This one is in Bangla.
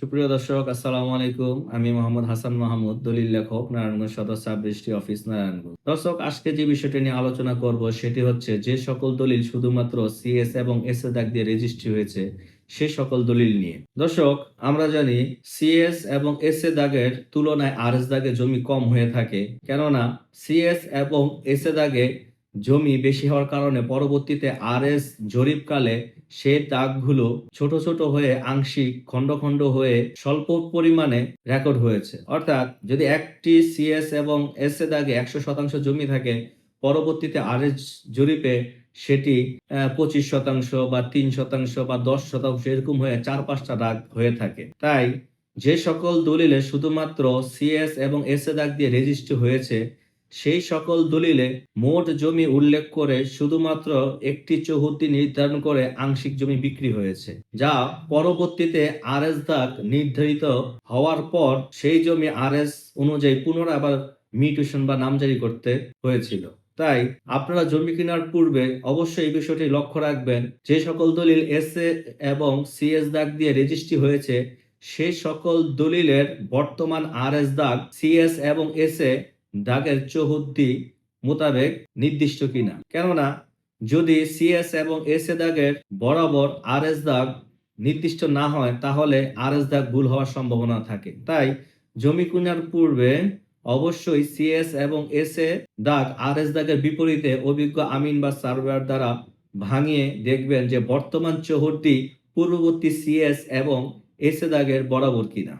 সুপ্রিয় দর্শক, আসসালামু আলাইকুম। আমি মোহাম্মদ হাসান মাহমুদ, দলিল লেখক, নারায়ণগঞ্জ সদর সাব রেজিস্ট্রি অফিস, নারায়ণগঞ্জ। দর্শক, আজকে যে বিষয়টি নিয়ে আলোচনা করব, সেটি হচ্ছে যে সকল দলিল শুধুমাত্র সিএস এবং এস দাগ দিয়ে রেজিস্ট্রি হয়েছে, সে সকল দলিল নিয়ে। দর্শক, আমরা জানি সিএস এবং এস এ দাগের তুলনায় আর এস দাগে জমি কম হয়ে থাকে, কেননা সিএস এবং এস এ দাগে জমি বেশি হওয়ার কারণে পরবর্তীতে আর এস জরিপকালে সে দাগগুলো ছোট ছোট হয়ে আংশিক, খণ্ড খণ্ড হয়ে স্বল্প পরিমাণে রেকর্ড হয়েছে। অর্থাৎ যদি একটি সিএস এবং এস এ দাগে একশো শতাংশ জমি থাকে, পরবর্তীতে আর জরিপে সেটি পঁচিশ শতাংশ বা তিন শতাংশ বা দশ শতাংশ এরকম হয়ে চার পাঁচটা দাগ হয়ে থাকে। তাই যে সকল দলিলে শুধুমাত্র সিএস এবং এস এ দাগ দিয়ে রেজিস্ট্রি হয়েছে সেই সকল দলিলে মোট জমি উল্লেখ করে শুধুমাত্র একটি চৌহদ্দি নির্ধারণ করে আংশিক জমি বিক্রি হয়েছে, যা পরবর্তীতে আর এস দাগ নির্ধারিত হওয়ার পর সেই জমি আর এস অনুযায়ী পুনরায় আবার মিউটেশন বা নামজারি করতে হয়েছিল। তাই আপনারা জমি কেনার পূর্বে অবশ্যই এই বিষয়টি লক্ষ্য রাখবেন, যে সকল দলিল এস এ এবং সিএস দাগ দিয়ে রেজিস্ট্রি হয়েছে সেই সকল দলিলের বর্তমান আর এস দাগ, সিএস এবং এস এ দাগের চৌহদ্দি মোতাবেক নির্দিষ্ট কিনা। কেননা, যদি সিএস এবং এস এ দাগের বরাবর আর এস দাগ নির্দিষ্ট না হয়, তাহলে আর এস দাগ ভুল হওয়ার সম্ভাবনা থাকে। তাই জমি কেনার পূর্বে অবশ্যই সিএস এবং এস এ দাগ আর এস দাগের বিপরীতে অভিজ্ঞ আমিন বা সার্ভার দ্বারা ভাঙিয়ে দেখবেন যে বর্তমান চৌহদ্দি পূর্ববর্তী সিএস এবং এস এ দাগের বরাবর কিনা।